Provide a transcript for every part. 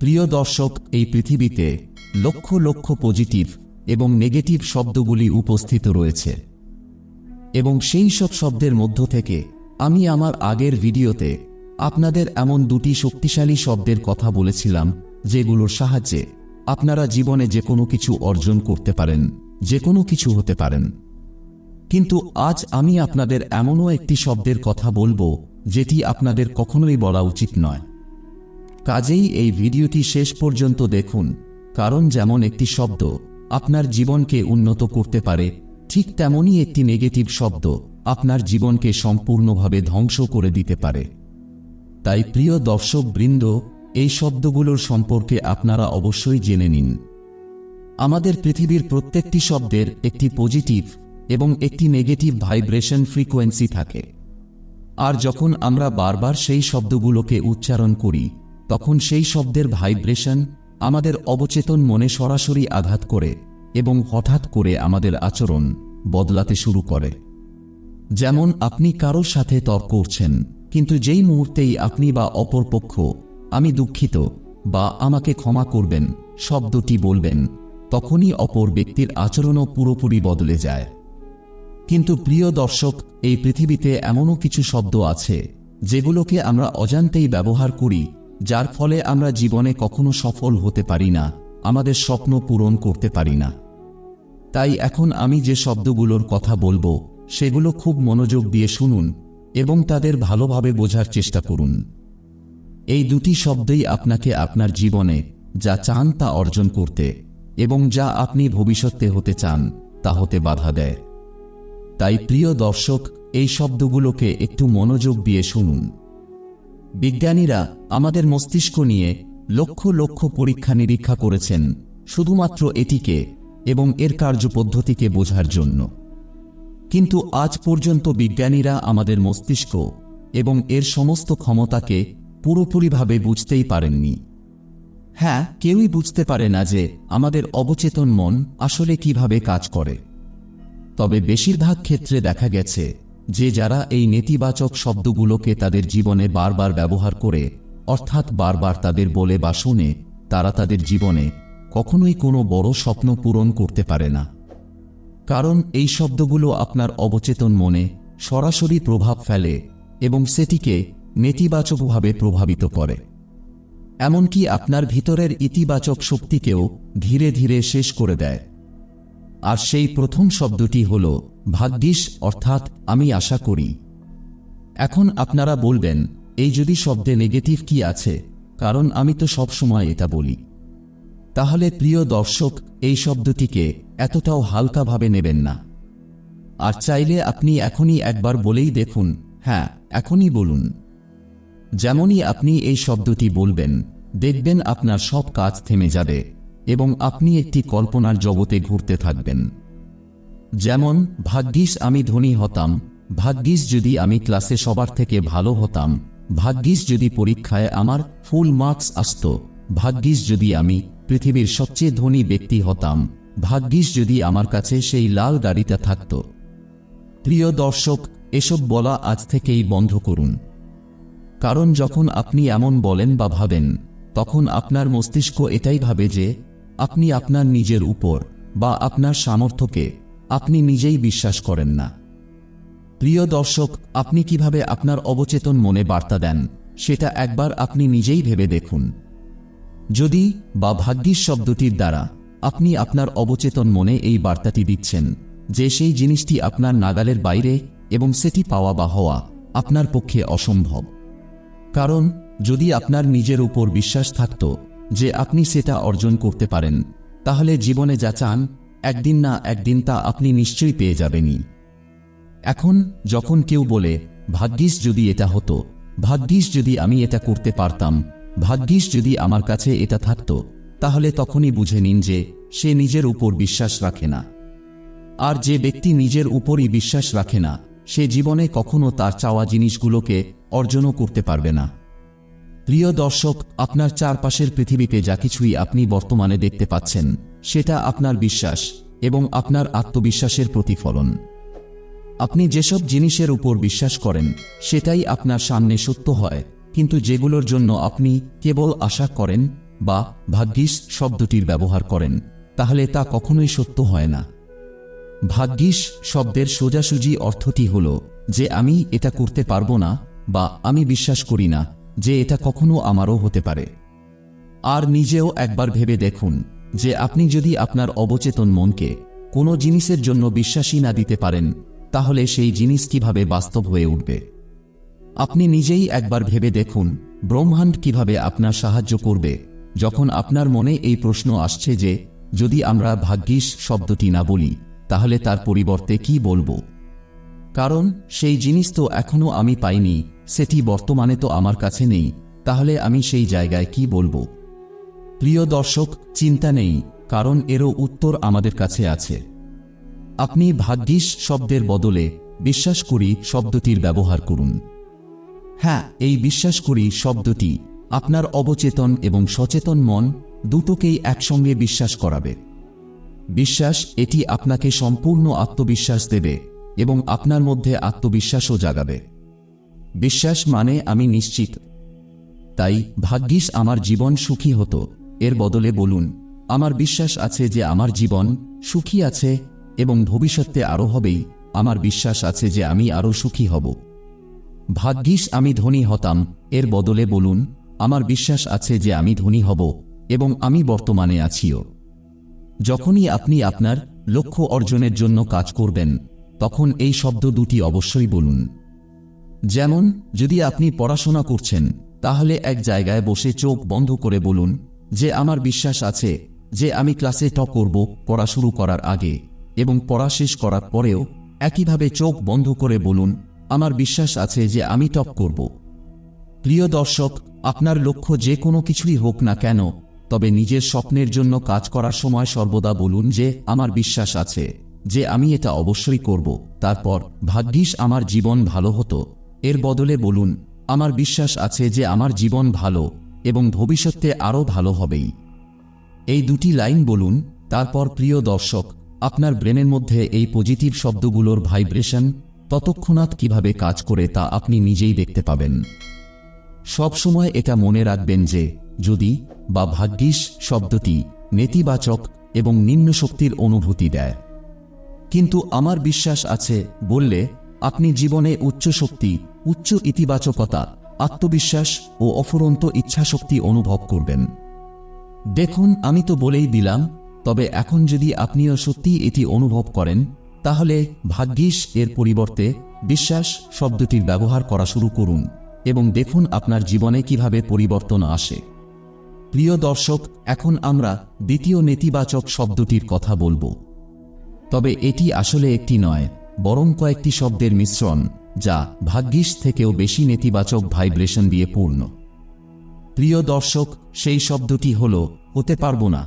প্রিয় দর্শক, এই পৃথিবীতে লক্ষ লক্ষ পজিটিভ এবং নেগেটিভ শব্দগুলি উপস্থিত রয়েছে। এবং সেই সব শব্দের মধ্য থেকে আমি আমার আগের ভিডিওতে আপনাদের এমন দুটি শক্তিশালী শব্দের কথা বলেছিলাম, যেগুলোর সাহায্যে আপনারা জীবনে যে কোনো কিছু অর্জন করতে পারেন যে কোনো কিছু হতে পারেন। কিন্তু আজ আমি আপনাদের এমনও একটি শব্দের কথা বলব, যেটি আপনাদের কখনোই বলা উচিত নয়। কাজেই এই ভিডিওটি শেষ পর্যন্ত দেখুন, কারণ যেমন একটি শব্দ আপনার জীবনকে উন্নত করতে পারে, ঠিক তেমনই একটি নেগেটিভ শব্দ আপনার জীবনকে সম্পূর্ণভাবে ধ্বংস করে দিতে পারে। তাই প্রিয় দর্শক বৃন্দ এই শব্দগুলোর সম্পর্কে আপনারা অবশ্যই জেনে নিন। আমাদের পৃথিবীর প্রত্যেকটি শব্দের একটি পজিটিভ এবং একটি নেগেটিভ ভাইব্রেশন ফ্রিকোয়েন্সি থাকে। আর যখন আমরা বারবার সেই শব্দগুলোকে উচ্চারণ করি তখন সেই শব্দের ভাইব্রেশন আমাদের অবচেতন মনে সরাসরি আঘাত করে এবং হঠাৎ করে আমাদের আচরণ বদলাতে শুরু করে। যেমন আপনি কারোর সাথে তর্ক করছেন, কিন্তু যেই মুহূর্তেই আপনি বা অপরপক্ষ আমি দুঃখিত বা আমাকে ক্ষমা করবেন শব্দটি বলবেন, তখনই অপর ব্যক্তির আচরণও পুরোপুরি বদলে যায়। কিন্তু প্রিয় দর্শক, এই পৃথিবীতে এমনও কিছু শব্দ আছে, যেগুলোকে আমরা অজান্তেই ব্যবহার করি যার ফলে আমরা জীবনে কখনো সফল হতে পারি না, আমাদের স্বপ্ন পূরণ করতে পারি না। তাই এখন আমি যে শব্দগুলোর কথা বলব, সেগুলো খুব মনোযোগ দিয়ে শুনুন এবং তাদের ভালোভাবে বোঝার চেষ্টা করুন। এই দুটি শব্দই আপনাকে আপনার জীবনে যা চান তা অর্জন করতে এবং যা আপনি ভবিষ্যতে হতে চান, তা হতে বাধা দেয়। তাই প্রিয় দর্শক, এই শব্দগুলোকে একটু মনোযোগ দিয়ে শুনুন। বিজ্ঞানীরা আমাদের মস্তিষ্ক নিয়ে লক্ষ লক্ষ পরীক্ষা নিরীক্ষা করেছেন, শুধুমাত্র এটিকে এবং এর কার্যপদ্ধতিকে বোঝার জন্য। কিন্তু আজ পর্যন্ত বিজ্ঞানীরা আমাদের মস্তিষ্ক এবং এর সমস্ত ক্ষমতাকে পুরোপুরিভাবে বুঝতেই পারেননি। হ্যাঁ কেউই বুঝতে পারে না যে আমাদের অবচেতন মন আসলে কীভাবে কাজ করে। তবে বেশিরভাগ ক্ষেত্রে দেখা গেছে যে যারা এই নেতিবাচক শব্দগুলোকে তাদের জীবনে বারবার ব্যবহার করে, অর্থাৎ বারবার তাদের বলে বা শুনে, তারা তাদের জীবনে কখনোই কোনো বড় স্বপ্ন পূরণ করতে পারে না। কারণ এই শব্দগুলো আপনার অবচেতন মনে সরাসরি প্রভাব ফেলে এবং সেটিকে নেতিবাচকভাবে প্রভাবিত করে। এমনকি আপনার ভিতরের ইতিবাচক শক্তিকেও ধীরে ধীরে শেষ করে দেয়। আর সেই প্রথম শব্দটি হল ভাগ্যিস, অর্থাৎ আমি আশা করি। এখন আপনারা বলবেন, এই যদি শব্দে নেগেটিভ কি আছে? কারণ আমি তো সবসময় এটা বলি। তাহলে প্রিয় দর্শক, এই শব্দটিকে এতটাও হালকাভাবে নেবেন না। আর চাইলে আপনি এখনই একবার বলেই দেখুন হ্যাঁ এখনই বলুন। যেমনই আপনি এই শব্দটি বলবেন, দেখবেন আপনার সব কাজ থেমে যাবে। এবং আপনি একটি কল্পনার জগতে ঘুরতে থাকবেন। যেমন, ভাগ্যিস আমি ধনী হতাম, ভাগ্যিস যদি আমি ক্লাসে সবার থেকে ভালো হতাম, ভাগ্যিস যদি পরীক্ষায় আমার ফুল মার্কস আসত, ভাগ্যিস যদি আমি পৃথিবীর সবচেয়ে ধনী ব্যক্তি হতাম, ভাগ্যিস যদি আমার কাছে সেই লাল গাড়িটা থাকত। প্রিয় দর্শক, এসব বলা আজ থেকেই বন্ধ করুন। কারণ যখন আপনি এমন বলেন বা ভাবেন, তখন আপনার মস্তিষ্ক এটাই ভাবে যে আপনি আপনার নিজের উপর বা আপনার সামর্থ্যকে আপনি নিজেই বিশ্বাস করেন না। প্রিয় দর্শক, আপনি কীভাবে আপনার অবচেতন মনে বার্তা দেন, সেটা একবার আপনি নিজেই ভেবে দেখুন। যদি বা ভাগ্যিস শব্দটির দ্বারা আপনি আপনার অবচেতন মনে এই বার্তাটি দিচ্ছেন যে সেই জিনিসটি আপনার নাগালের বাইরে এবং সেটি পাওয়া বা হওয়া আপনার পক্ষে অসম্ভব। কারণ, যদি আপনার নিজের উপর বিশ্বাস থাকত যে আপনি সেটা অর্জন করতে পারেন, তাহলে জীবনে যা চান, একদিন না একদিন তা আপনি নিশ্চয়ই পেয়ে যাবেনই। এখন যখন কেউ বলে, ভাগ্যিস যদি এটা হতো, ভাগ্যিস যদি আমি এটা করতে পারতাম, ভাগ্যিস যদি আমার কাছে এটা থাকত, তাহলে তখনই বুঝে নিন যে সে নিজের উপর বিশ্বাস রাখে না। আর যে ব্যক্তি নিজের উপরই বিশ্বাস রাখে না, সে জীবনে কখনো তার চাওয়া জিনিসগুলোকে অর্জনও করতে পারবে না। প্রিয় দর্শক, আপনার চারপাশের পৃথিবীতে যা কিছুই আপনি বর্তমানে দেখতে পাচ্ছেন, সেটা আপনার বিশ্বাস এবং আপনার আত্মবিশ্বাসের প্রতিফলন। আপনি যেসব জিনিসের উপর বিশ্বাস করেন, সেটাই আপনার সামনে সত্য হয়, কিন্তু যেগুলোর জন্য আপনি কেবল আশা করেন বা ভাগ্যিস শব্দটির ব্যবহার করেন, তাহলে তা কখনোই সত্য হয় না। ভাগ্যিস শব্দের সোজাসুজি অর্থটি হল যে আমি এটা করতে পারব না বা আমি বিশ্বাস করি না যে এটা কখনো আমারও হতে পারে। আর নিজেও একবার ভেবে দেখুন যে আপনি যদি আপনার অবচেতন মনকে কোনো জিনিসের জন্য বিশ্বাসী না দিতে পারেন, তাহলে সেই জিনিস কীভাবে বাস্তব হয়ে উঠবে? আপনি নিজেই একবার ভেবে দেখুন ব্রহ্মাণ্ড কীভাবে আপনার সাহায্য করবে, যখন আপনার মনে এই প্রশ্ন আসছে যে, যদি আমরা ভাগ্যিস শব্দটি না বলি, তাহলে তার পরিবর্তে কি বলব? কারণ সেই জিনিস তো এখনও আমি পাইনি সেটি বর্তমানে তো আমার কাছে নেই, তাহলে আমি সেই জায়গায় কি বলব? প্রিয় দর্শক, চিন্তা নেই, কারণ এরও উত্তর আমাদের কাছে আছে। আপনি ভাগ্যিস শব্দের বদলে বিশ্বাস করি শব্দটির ব্যবহার করুন। হ্যাঁ এই বিশ্বাস করি শব্দটি আপনার অবচেতন এবং সচেতন মন দুটোকেই একসঙ্গে বিশ্বাস করাবে। বিশ্বাস, এটি আপনাকে সম্পূর্ণ আত্মবিশ্বাস দেবে এবং আপনার মধ্যে আত্মবিশ্বাসও জাগাবে। বিশ্বাস মানে আমি নিশ্চিত। তাই ভাগ্যিস আমার জীবন সুখী হতো। এর বদলে বলুন, আমার বিশ্বাস আছে যে আমার জীবন সুখী আছে এবং ভবিষ্যতে আরও হবেই। আমার বিশ্বাস আছে যে আমি আরও সুখী হব। ভাগ্যিস আমি ধনী হতাম। এর বদলে বলুন, আমার বিশ্বাস আছে যে আমি ধনী হব এবং আমি বর্তমানে আছিও। যখনই আপনি আপনার লক্ষ্য অর্জনের জন্য কাজ করবেন, তখন এই শব্দ দুটি অবশ্যই বলুন। যেমন, যদি আপনি পড়াশোনা করছেন, তাহলে এক জায়গায় বসে চোখ বন্ধ করে বলুন, যে আমার বিশ্বাস আছে, যে আমি ক্লাসে টপ করব, পড়া শুরু করার আগে, এবং পড়া শেষ করার পরেও একইভাবে চোখ বন্ধ করে বলুন, আমার বিশ্বাস আছে যে আমি টপ করব। প্রিয় দর্শক, আপনার লক্ষ্য যে কোনো কিছুই হোক না কেন, তবে নিজের স্বপ্নের জন্য কাজ করার সময় সর্বদা বলুন যে, আমার বিশ্বাস আছে, যে আমি এটা অবশ্যই করব। তারপর, ভাগ্যিস আমার জীবন ভালো হতো। এর বদলে বলুন, আমার বিশ্বাস আছে যে আমার জীবন ভালো এবং ভবিষ্যতে আরও ভালো হবেই। এই দুটি লাইন বলুন, তারপর প্রিয় দর্শক, আপনার ব্রেনের মধ্যে এই পজিটিভ শব্দগুলোর ভাইব্রেশন ততক্ষণাৎ কীভাবে কাজ করে তা আপনি নিজেই দেখতে পাবেন। সবসময় এটা মনে রাখবেন যে, যদি বা ভাগ্যিস শব্দটি নেতিবাচক এবং নিম্ন শক্তির অনুভূতি দেয়। কিন্তু আমার বিশ্বাস আছে, বললে, আপনি জীবনে উচ্চ শক্তি উচ্চ ইতিবাচকতা, আত্মবিশ্বাস ও অফুরন্ত ইচ্ছাশক্তি অনুভব করবেন। দেখুন, আমি তো বলেই দিলাম, তবে এখন যদি আপনিও সত্যি এটি অনুভব করেন, তাহলে ভাগ্যিস এর পরিবর্তে বিশ্বাস শব্দটির ব্যবহার করা শুরু করুন এবং দেখুন আপনার জীবনে কীভাবে পরিবর্তন আসে। প্রিয় দর্শক, এখন আমরা দ্বিতীয় নেতিবাচক শব্দটির কথা বলব। তবে এটি আসলে একটি নয়, বরং কয়েকটি শব্দের মিশ্রণ। যা ভাগ্যিস থেকেও বেশি নেতিবাচক ভাইব্রেশন দিয়ে পূর্ণ। প্রিয় দর্শক, সেই শব্দটি হল, হতে পারব না।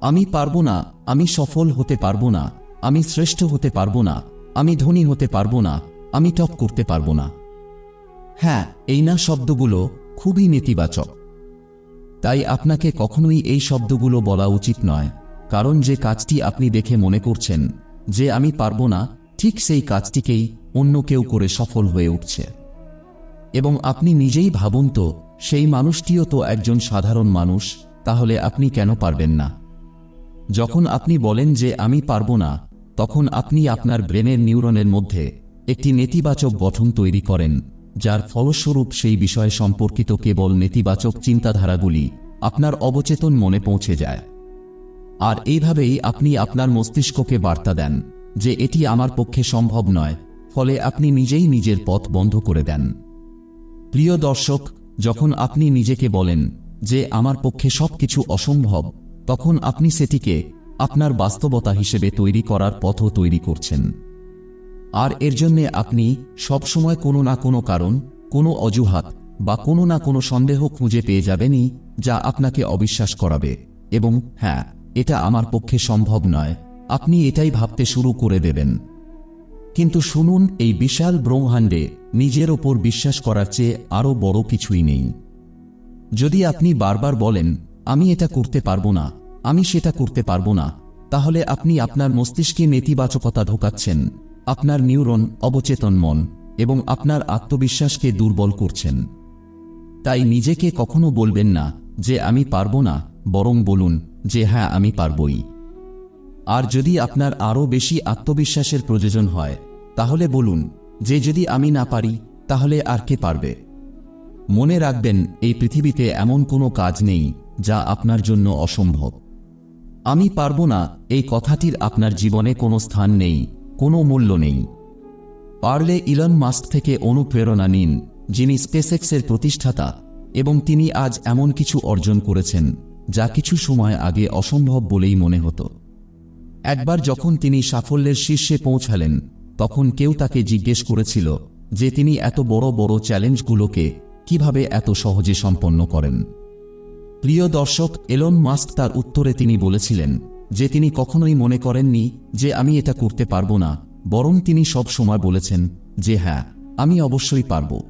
আমি পারব না, আমি সফল হতে পারব না, আমি শ্রেষ্ঠ হতে পারব না, আমি ধনী হতে পারব না, আমি টপ করতে পারব না। হ্যাঁ এই না শব্দগুলো খুবই নেতিবাচক। তাই আপনাকে কখনোই এই শব্দগুলো বলা উচিত নয়, কারণ যে কাজটি আপনি দেখে মনে করছেন, যে আমি পারব না ঠিক সেই কাজটিকেই অন্য কেউ করে সফল হয়ে উঠছে। এবং আপনি নিজেই ভাবুন তো, সেই মানুষটিও তো একজন সাধারণ মানুষ, তাহলে আপনি কেন পারবেন না? যখন আপনি বলেন যে আমি পারব না, তখন আপনি আপনার ব্রেনের নিউরনের মধ্যে একটি নেতিবাচক গঠন তৈরি করেন, যার ফলস্বরূপ সেই বিষয়ে সম্পর্কিত কেবল নেতিবাচক চিন্তাধারাগুলি আপনার অবচেতন মনে পৌঁছে যায়। আর এইভাবেই আপনি আপনার মস্তিষ্ককে বার্তা দেন। যে এটি আমার পক্ষে সম্ভব নয়, ফলে আপনি নিজেই নিজের পথ বন্ধ করে দেন। প্রিয় দর্শক, যখন আপনি নিজেকে বলেন যে আমার পক্ষে সবকিছু অসম্ভব, তখন আপনি সেটিকে আপনার বাস্তবতা হিসেবে তৈরি করার পথও তৈরি করছেন। আর এর জন্যে আপনি সবসময় কোনো না কোনো কারণ, কোনো অজুহাত বা কোনো না কোনো সন্দেহ খুঁজে পেয়ে যাবেনই যা আপনাকে অবিশ্বাস করাবে এবং হ্যাঁ এটা আমার পক্ষে সম্ভব নয়। আপনি এটাই ভাবতে শুরু করে দেবেন। কিন্তু শুনুন, এই বিশাল ব্রহ্মাণ্ডে নিজের ওপর বিশ্বাস করার চেয়ে আরও বড় কিছুই নেই। যদি আপনি বারবার বলেন, আমি এটা করতে পারব না, আমি সেটা করতে পারব না, তাহলে আপনি আপনার মস্তিষ্কে নেতিবাচকতা ঢোকাচ্ছেন, আপনার নিউরন অবচেতন মন এবং আপনার আত্মবিশ্বাসকে দুর্বল করছেন। তাই নিজেকে কখনো বলবেন না যে, আমি পারব না, বরং বলুন যে হ্যাঁ আমি পারবই। আর যদি আপনার আরও বেশি আত্মবিশ্বাসের প্রয়োজন হয়, তাহলে বলুন, যে যদি আমি না পারি, তাহলে আর কে পারবে? মনে রাখবেন, এই পৃথিবীতে এমন কোনো কাজ নেই যা আপনার জন্য অসম্ভব। আমি পারব না, এই কথাটির আপনার জীবনে কোনো স্থান নেই, কোনো মূল্য নেই। পারলে ইলন মাস্ক থেকে অনুপ্রেরণা নিন, যিনি স্পেসএক্সের প্রতিষ্ঠাতা, এবং তিনি আজ এমন কিছু অর্জন করেছেন, যা কিছু সময় আগে অসম্ভব বলেই মনে হতো। একবার যখন তিনি সাফল্যের শীর্ষে পৌঁছালেন, তখন কেউ তাকে জিজ্ঞেস করেছিল যে তিনি এত বড় বড় চ্যালেঞ্জগুলোকে কীভাবে এত সহজে সম্পন্ন করেন। প্রিয় দর্শক, এলন মাস্ক তার উত্তরে তিনি বলেছিলেন যে তিনি কখনোই মনে করেননি যে আমি এটা করতে পারব না, বরং তিনি সব সময় বলেছেন যে হ্যাঁ আমি অবশ্যই পারব।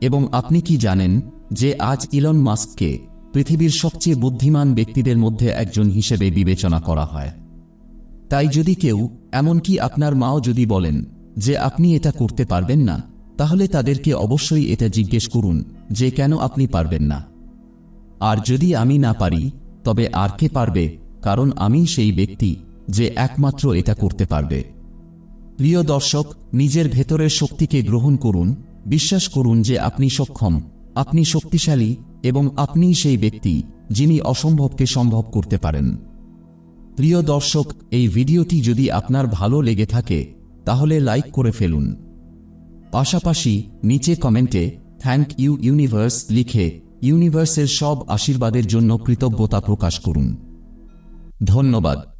এবং আপনি কি জানেন যে আজ ইলন মাস্ককে পৃথিবীর সবচেয়ে বুদ্ধিমান ব্যক্তিদের মধ্যে একজন হিসেবে বিবেচনা করা হয়? তাই যদি কেউ, এমনকি আপনার মাও যদি বলেন যে আপনি এটা করতে পারবেন না, তাহলে তাদেরকে অবশ্যই এটা জিজ্ঞেস করুন যে কেন আপনি পারবেন না। আর যদি আমি না পারি, তবে আর কে পারবে, কারণ আমি সেই ব্যক্তি যে একমাত্র এটা করতে পারবে। প্রিয় দর্শক, নিজের ভেতরের শক্তিকে গ্রহণ করুন, বিশ্বাস করুন যে আপনি সক্ষম, আপনি শক্তিশালী এবং আপনি সেই ব্যক্তি যিনি অসম্ভবকে সম্ভব করতে পারেন। প্রিয় দর্শক, এই ভিডিওটি যদি আপনার ভালো লেগে থাকে, তাহলে লাইক করে ফেলুন। পাশাপাশি নিচে কমেন্টে থ্যাংক ইউ ইউনিভার্স লিখে ইউনিভার্সের সব আশীর্বাদের জন্য কৃতজ্ঞতা প্রকাশ করুন। ধন্যবাদ।